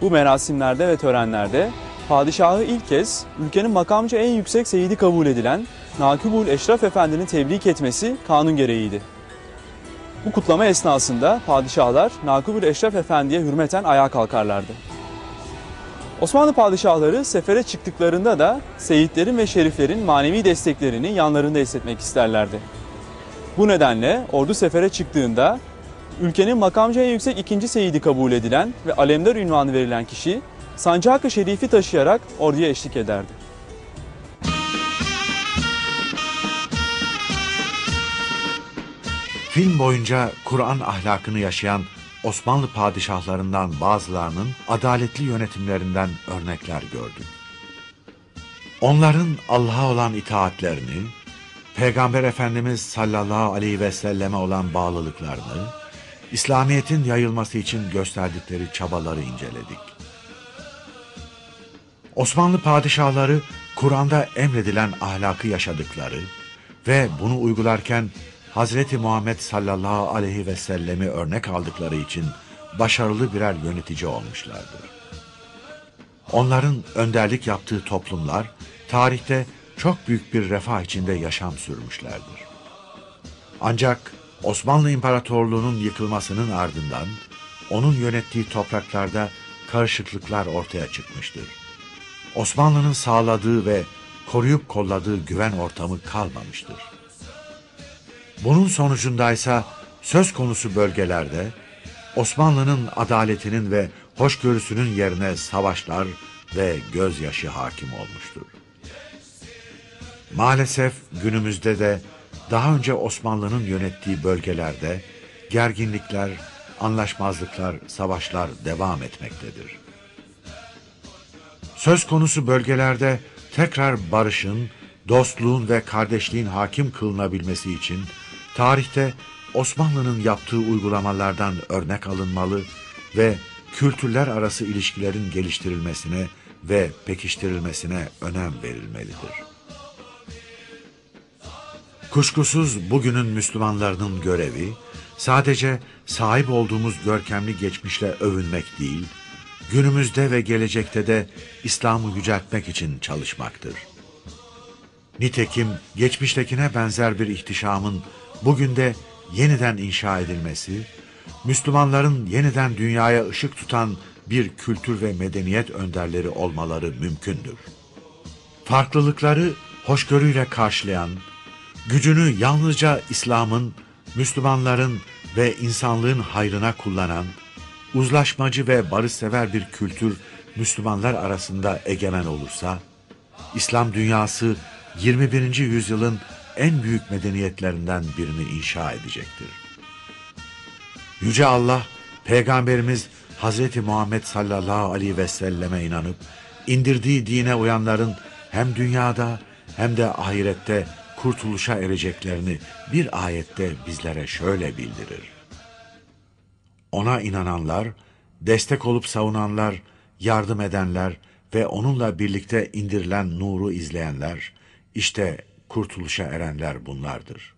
Bu merasimlerde ve törenlerde padişahı ilk kez ülkenin makamcı en yüksek seyidi kabul edilen Nakibul Eşraf Efendi'ni tebrik etmesi kanun gereğiydi. Bu kutlama esnasında padişahlar Nakibul Eşref Efendi'ye hürmeten ayağa kalkarlardı. Osmanlı padişahları sefere çıktıklarında da seyitlerin ve şeriflerin manevi desteklerini yanlarında hissetmek isterlerdi. Bu nedenle ordu sefere çıktığında ülkenin makamcı en yüksek ikinci seyidi kabul edilen ve alemdar ünvanı verilen kişi sancak-ı şerifi taşıyarak orduya eşlik ederdi. Film boyunca Kur'an ahlakını yaşayan Osmanlı padişahlarından bazılarının adaletli yönetimlerinden örnekler gördük. Onların Allah'a olan itaatlerini, Peygamber Efendimiz sallallahu aleyhi ve selleme olan bağlılıklarını, İslamiyet'in yayılması için gösterdikleri çabaları inceledik. Osmanlı padişahları Kur'an'da emredilen ahlakı yaşadıkları ve bunu uygularken Hazreti Muhammed sallallahu aleyhi ve sellemi örnek aldıkları için başarılı birer yönetici olmuşlardır. Onların önderlik yaptığı toplumlar tarihte çok büyük bir refah içinde yaşam sürmüşlerdir. Ancak Osmanlı İmparatorluğu'nun yıkılmasının ardından onun yönettiği topraklarda karışıklıklar ortaya çıkmıştır. Osmanlı'nın sağladığı ve koruyup kolladığı güven ortamı kalmamıştır. Bunun sonucundaysa söz konusu bölgelerde Osmanlı'nın adaletinin ve hoşgörüsünün yerine savaşlar ve gözyaşı hakim olmuştur. Maalesef günümüzde de daha önce Osmanlı'nın yönettiği bölgelerde gerginlikler, anlaşmazlıklar, savaşlar devam etmektedir. Söz konusu bölgelerde tekrar barışın, dostluğun ve kardeşliğin hakim kılınabilmesi için tarihte Osmanlı'nın yaptığı uygulamalardan örnek alınmalı ve kültürler arası ilişkilerin geliştirilmesine ve pekiştirilmesine önem verilmelidir. Kuşkusuz bugünün Müslümanlarının görevi sadece sahip olduğumuz görkemli geçmişle övünmek değil, günümüzde ve gelecekte de İslam'ı yüceltmek için çalışmaktır. Nitekim geçmiştekine benzer bir ihtişamın bugün de yeniden inşa edilmesi, Müslümanların yeniden dünyaya ışık tutan bir kültür ve medeniyet önderleri olmaları mümkündür. Farklılıkları hoşgörüyle karşılayan, gücünü yalnızca İslam'ın, Müslümanların ve insanlığın hayrına kullanan, uzlaşmacı ve barışsever bir kültür Müslümanlar arasında egemen olursa, İslam dünyası 21. yüzyılın en büyük medeniyetlerinden birini inşa edecektir. Yüce Allah, Peygamberimiz Hazreti Muhammed sallallahu aleyhi ve selleme inanıp, indirdiği dine uyanların hem dünyada hem de ahirette kurtuluşa ereceklerini bir ayette bizlere şöyle bildirir. Ona inananlar, destek olup savunanlar, yardım edenler ve onunla birlikte indirilen nuru izleyenler, işte kurtuluşa erenler bunlardır.